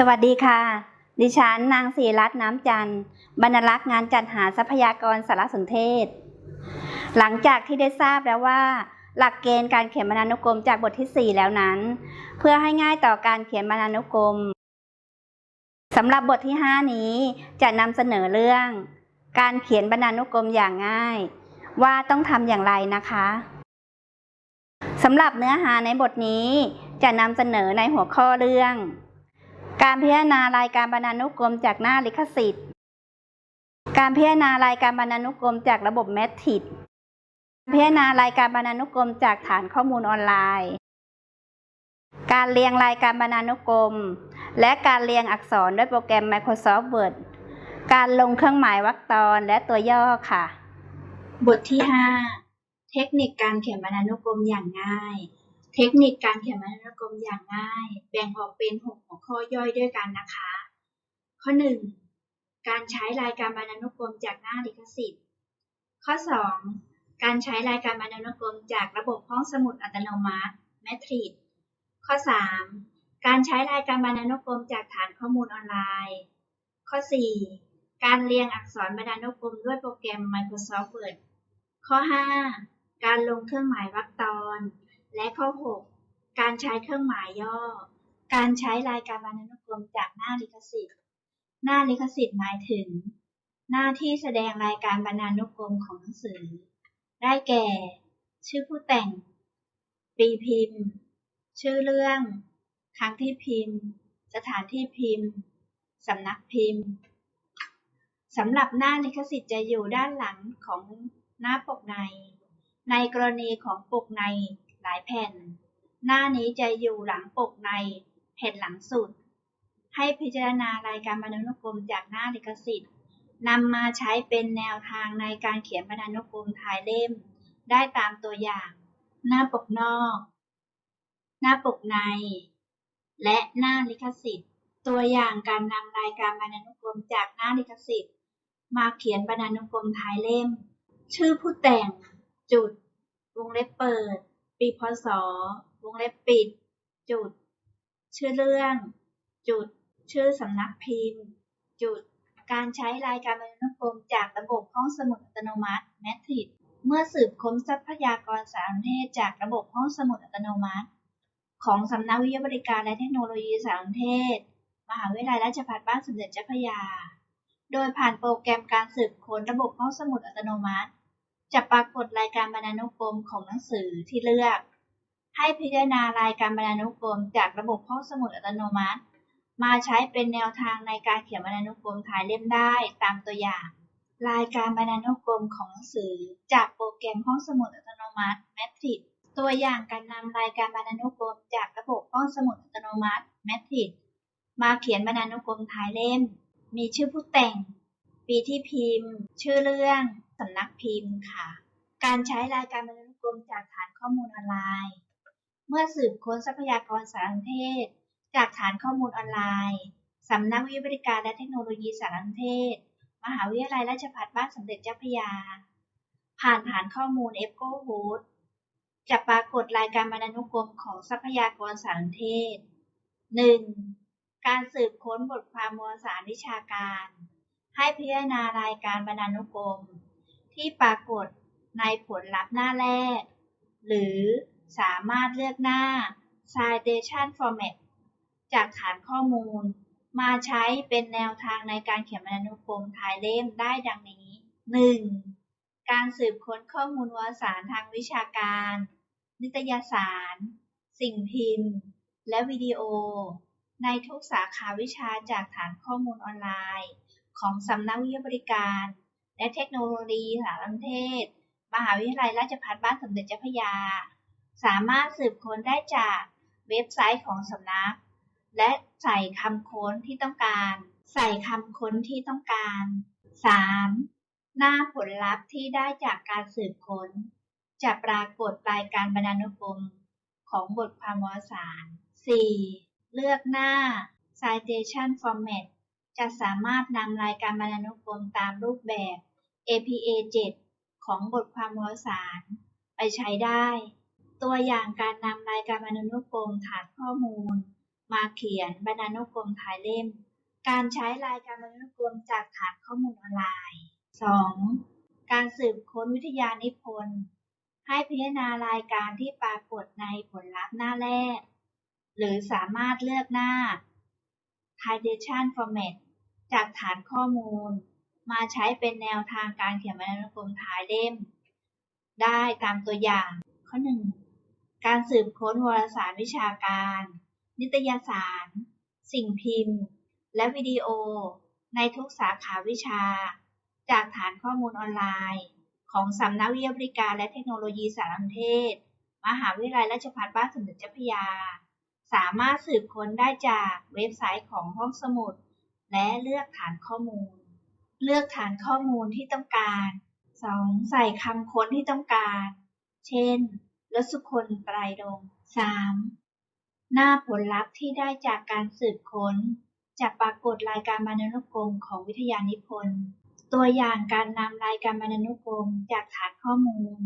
สวัสดีค่ะ ดิฉันนางศรีรัตน์น้ำจันทร์บรรณารักษ์งานจัดหาทรัพยากรสารสนเทศ หลังจากที่ได้ทราบแล้วว่า หลักเกณฑ์การเขียนบรรณานุกรมจากบทที่ 4 แล้วนั้น เพื่อให้ง่ายต่อการเขียนบรรณานุกรมสำหรับบทที่ 5 นี้จะนำเสนอเรื่อง การเขียนบรรณานุกรมอย่างง่าย ว่าต้องทำอย่างไรนะคะสำหรับเนื้อหาในบทนี้จะนำเสนอในหัวข้อเรื่อง การพิจารณารายการบรรณานุกรมจากหน้าลิขสิทธิ์ การพิจารณารายการบรรณานุกรมจากระบบแมทริกพิจารณารายการบรรณานุกรมจากฐานข้อมูลออนไลน์ การเรียงรายการบรรณานุกรม และการเรียงอักษรด้วยโปรแกรม Microsoft Word การลงเครื่องหมายวรรคตอนและตัวย่อค่ะ บทที่ 5 เทคนิคการเขียนบรรณานุกรมอย่างง่าย เทคนิคการเขียนบรรณานุกรมอย่างง่าย แบ่งออกเป็น 6 หัวข้อย่อยด้วยกันนะคะ ข้อ 1 การใช้รายการบรรณานุกรมจากหน้าลิขสิทธิ์ ข้อ 2 การใช้รายการบรรณานุกรมจากระบบห้องสมุดอัตโนมัติ Matrix ข้อ 3 การใช้รายการบรรณานุกรมจากฐานข้อมูลออนไลน์ ข้อ 4 การเรียงอักษรบรรณานุกรมด้วยโปรแกรม Microsoft Word ข้อ 5 การลงเครื่องหมายวรรคตอน และข้อ 6 การใช้เครื่องหมายย่อ การใช้รายการบรรณานุกรมจากหน้าลิขสิทธิ์ หน้าลิขสิทธิ์หมายถึง หน้าที่แสดงรายการบรรณานุกรมของหนังสือ ได้แก่ ชื่อผู้แต่ง ปีพิมพ์ ชื่อเรื่อง ครั้งที่พิมพ์ สถานที่พิมพ์ สำนักพิมพ์สำหรับหน้าลิขสิทธิ์จะอยู่ด้านหลังของหน้าปกใน ในกรณีของปกใน ลายแผ่น หน้านี้จะอยู่หลังปกในแผ่นหลังสุด ให้พิจารณารายการบรรณานุกรมจากหน้าลิขสิทธิ์นำมาใช้เป็นแนวทางในการเขียนบรรณานุกรมท้ายเล่ม ได้ตามตัวอย่าง หน้าปกนอก หน้าปกใน และหน้าลิขสิทธิ์ ตัวอย่างการนำรายการบรรณานุกรมจากหน้าลิขสิทธิ์ มาเขียนบรรณานุกรมท้ายเล่ม ชื่อผู้แต่งจุด วงเล็บเปิด ปีพศ วงเล็บปิด จุด ชื่อเรื่อง จุด ชื่อสำนักพิมพ์ จุด การใช้รายการบรรณานุกรมจากระบบห้องสมุดอัตโนมัติ Matrix เมื่อสืบค้นทรัพยากรสารสนเทศจากระบบห้องสมุดอัตโนมัติ ของสำนักวิทยาบริการและเทคโนโลยีสารสนเทศ มหาวิทยาลัยราชภัฏบ้านสมเด็จเจ้าพระยา โดยผ่านโปรแกรมการสืบค้นระบบห้องสมุดอัตโนมัติ จะปรากฏรายการบรรณานุกรมของหนังสือที่เลือก ให้พิจารณารายการบรรณานุกรมจากระบบห้องสมุดอัตโนมัติ มาใช้เป็นแนวทางในการเขียนบรรณานุกรมถ่ายเล่มได้ตามตัวอย่าง รายการบรรณานุกรมของหนังสือ จากโปรแกรมห้องสมุดอัตโนมัติ Matrix ตัวอย่างการนำรายการบรรณานุกรมจากระบบห้องสมุดอัตโนมัติ Matrix มาเขียนบรรณานุกรมท้ายเล่ม มีชื่อผู้แต่ง ปีที่พิมพ์ ชื่อเรื่องสำนักพิมพ์ค่ะ การใช้รายการบรรณานุกรมจากฐานข้อมูลออนไลน์ เมื่อสืบค้นทรัพยากรสารสนเทศ จากฐานข้อมูลออนไลน์สำนักวิทยาบริการและเทคโนโลยีสารสนเทศ มหาวิทยาลัยราชภัฏบ้านสมเด็จเจ้าพระยา ผ่านฐานข้อมูล e c o h o s t จะปรากฏรายการบรรณานุกรมของทรัพยากรสารสนเทศ 1. การสืบค้นบทความวารสารวิชาการ ให้พิจารณารายการบรรณานุกรม ที่ปรากฏในผลลัพธ์หน้าแรก หรือสามารถเลือกหน้า citation format จากฐานข้อมูล มาใช้เป็นแนวทางในการเขียนบรรณานุกรมท้ายเล่มได้ดังนี้ 1. การสืบค้นข้อมูลวารสารทางวิชาการ นิตยสาร สิ่งพิมพ์ และวิดีโอ ในทุกสาขาวิชาจากฐานข้อมูลออนไลน์ ของสำนักวิทยาบริการ และเทคโนโลยีสารสนเทศ มหาวิทยาลัยราชภัฏบ้านสมเด็จเจ้าพระยา สามารถสืบค้นได้จากเว็บไซต์ของสำนัก และใส่คำค้นที่ต้องการ ใส่คำค้นที่ต้องการ 3. หน้าผลลัพธ์ที่ได้จากการสืบค้น จะปรากฏรายการบรรณานุกรมของบทความวารสาร 4. เลือกหน้า citation format จะสามารถนำรายการบรรณานุกรมตามรูปแบบ APA 7 ของบทความวารสาร ไปใช้ได้ ตัวอย่างการนำรายการบรรณานุกรมฐานข้อมูล มาเขียนบรรณานุกรมท้ายเล่ม การใช้รายการบรรณานุกรมจากฐานข้อมูลออนไลน์ 2. การสืบค้นวิทยานิพนธ์ให้พิจารณารายการที่ปรากฏในผลลัพธ์หน้าแรก หรือสามารถเลือกหน้า citation format จากฐานข้อมูล มาใช้เป็นแนวทางการเขียนบรรณกรมท้ายเล่ม ได้ตามตัวอย่าง ข้อ 1. การสืบค้นวารสารวิชาการ นิตยสาร สิ่งพิมพ์ และวิดีโอ ในทุกสาขาวิชา จากฐานข้อมูลออนไลน์ ของสำนักวิทยาบริการและเทคโนโลยีสารสนเทศ มหาวิทยาลัยราชภัฏบ้านสมเด็จเจ้าพระยาสามารถสืบค้นได้จากเว็บไซต์ของห้องสมุด และเลือกฐานข้อมูล เลือกฐานข้อมูลที่ต้องการ 2. ใส่คำค้นที่ต้องการ เช่นรสุคนไตรรง 3. หน้าผลลัพธ์ที่ได้จากการสืบค้นจะปรากฏรายการบรรณานุกรมของวิทยานิพนธ์ ตัวอย่างการนำรายการบรรณานุกรมจากฐานข้อมูล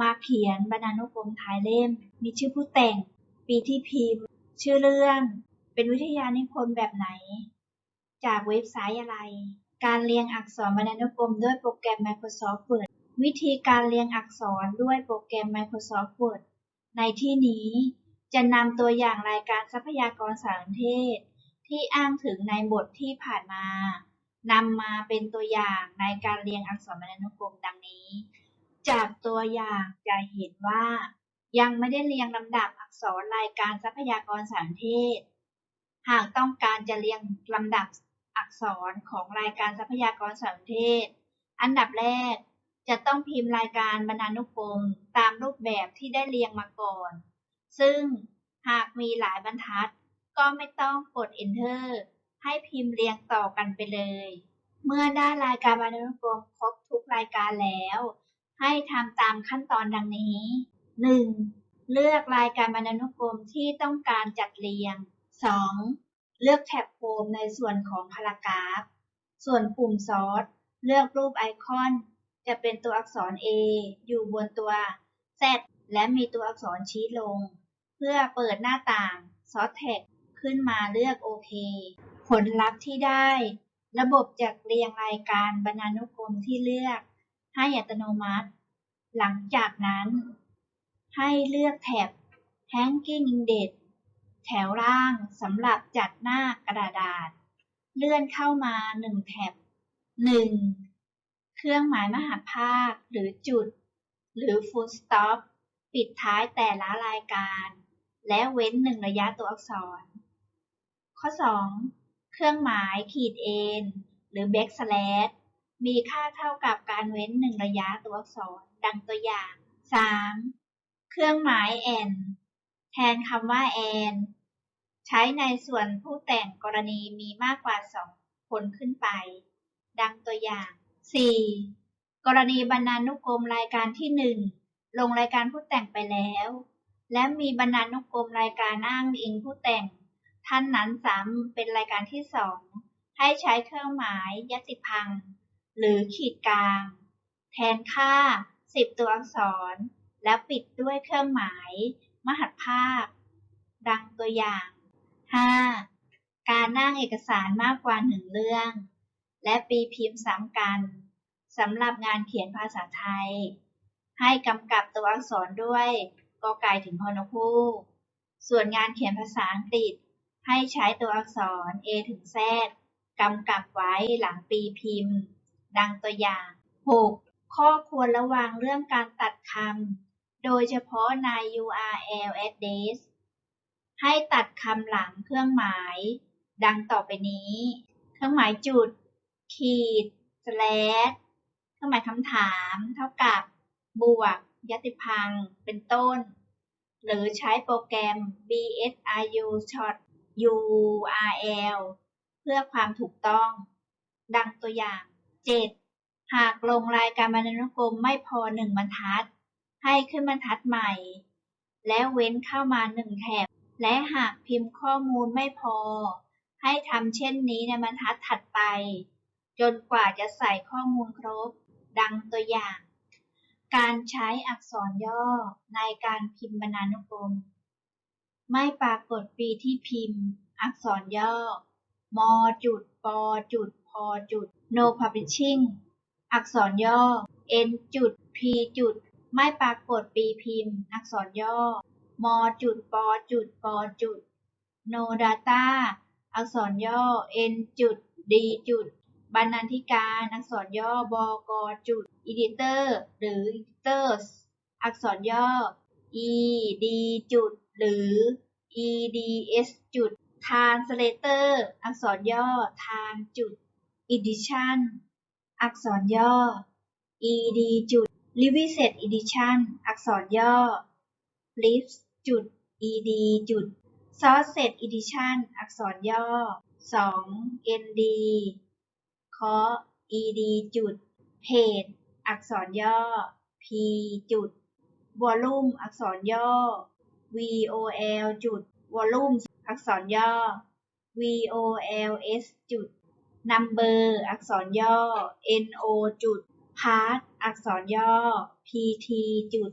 มาเขียนบรรณานุกรมท้ายเล่ม มีชื่อผู้แต่ง ปีที่พิมพ์ ชื่อเรื่อง เป็นวิทยานิพนธ์แบบไหน จากเว็บไซต์อะไร การเรียงอักษรบรรณานุกรมด้วยโปรแกรม Microsoft Word วิธีการเรียงอักษรด้วยโปรแกรม Microsoft Word ในที่นี้จะนำตัวอย่างรายการทรัพยากรสารเทศ ที่อ้างถึงในบทที่ผ่านมานำมาเป็นตัวอย่างในการเรียงอักษรบรรณานุกรมดังนี้ จากตัวอย่างจะเห็นว่า ยังไม่ได้เรียงลำดับอักษรรายการทรัพยากรสารเทศ หากต้องการจะเรียงลำดับ อักษรของรายการทรัพยากรสารเทศ อันดับแรก จะต้องพิมพ์รายการบรรณานุกรมตามรูปแบบที่ได้เรียงมาก่อน ซึ่งหากมีหลายบรรทัด ก็ไม่ต้องกด Enter ให้พิมพ์เรียงต่อกันไปเลย เมื่อได้รายการบรรณานุกรมครบทุกรายการแล้ว ให้ทำตามขั้นตอนดังนี้ 1. เลือกรายการบรรณานุกรมที่ต้องการจัดเรียง 2. เลือกแท็บโฮมในส่วนของพารากราฟ ส่วนปุ่มซอสเลือกรูปไอคอน จะเป็นตัวอักษร A อยู่บนตัว Z และมีตัวอักษรชี้ลง เพื่อเปิดหน้าต่างซอสแท็กขึ้นมาเลือกโอเค ผลลัพธ์ที่ได้ ระบบจะเรียงรายการบรรณานุกรมที่เลือกให้อัตโนมัติ หลังจากนั้น ให้เลือกแท็บ Hanging Index แถวล่างสำหรับจัดหน้ากระดาษ เลื่อนเข้ามา 1แท็บ 1. เครื่องหมายมหาภาคหรือจุด หรือ full stop ปิดท้ายแต่ละรายการ และเว้นหนึ่งระยะตัวอักษร ข้อ 2. เครื่องหมายขีดเอ็นหรือ backslash มีค่าเท่ากับการเว้นหนึ่งระยะตัวอักษรดังตัวอย่าง 3. เครื่องหมาย and แทนคำว่า and ใช้ในส่วนผู้แต่งกรณีมีมากกว่า2คนขึ้นไป ดังตัวอย่าง 4. กรณีบรรณานุกรมรายการที่ 1 ลงรายการผู้แต่งไปแล้ว และมีบรรณานุกรมรายการอ้างอิงผู้แต่ง ท่านนั้นซ้ำเป็นรายการที่2ให้ใช้เครื่องหมายยติพัง หรือขีดกลาง แทนค่า 10 ตัวอักษร แล้วปิดด้วยเครื่องหมาย มหัดภาค ดังตัวอย่าง 5. การนั่งเอกสารมากกว่า1เรื่อง และปีพิมพ์ซ้ำกันสำหรับงานเขียนภาษาไทย ให้กำกับตัวอักษรด้วยกอไก่ถึงฮอนคูส่วนงานเขียนภาษาอังกฤษ ให้ใช้ตัวอักษร A ถึง Z กำกับไว้หลังปีพิมพ์ ดังตัวอย่าง 6. ข้อควรระวังเรื่องการตัดคำ โดยเฉพาะใน URL address ให้ตัดคำหลังเครื่องหมาย ดังต่อไปนี้ เครื่องหมายจุด ขีด slash เครื่องหมายคำถาม เท่ากับบวก ยติพังเป็นต้น หรือใช้โปรแกรม BSRU Short URL เพื่อความถูกต้อง ดังตัวอย่าง 7. หากลงรายการบรรณานุกรมไม่พอ1บรรทัด ให้ขึ้นบรรทัดใหม่ แล้วเว้นเข้ามา1แถบ และหากพิมพ์ข้อมูลไม่พอ ให้ทำเช่นนี้ในบรรทัดถัดไป จนกว่าจะใส่ข้อมูลครบ ดังตัวอย่าง การใช้อักษรย่อในการพิมพ์บรรณานุกรม ไม่ปรากฏปีที่พิมพ์ อักษรย่อมอจุดปอจุดพอจุด no publishing อักษรย่อ n จุด p จุด ไม่ปรากฏปีพิมพ์ อักษรย่อมอจุดปอจุดปอจุด no data อักษรย่อ n จุด d จุด บรรณาธิการ อักษรย่อ บกจุด editor หรือ editors อักษรย่อ ed จุด หรือ eds จุด translator อักษรย่อ ทางจุด edition อักษรย่อ ed จุด revised edition อักษรย่อ lips จุด ed จุด sources edition อักษรย่อ 2 nd เคาะ ed จุด page อักษรย่อ p จุด volume อักษรย่อ vol จุด volume อักษรย่อ vols จุด number อักษรย่อ no จุด พาร์ทอักษรย่อ pt จุด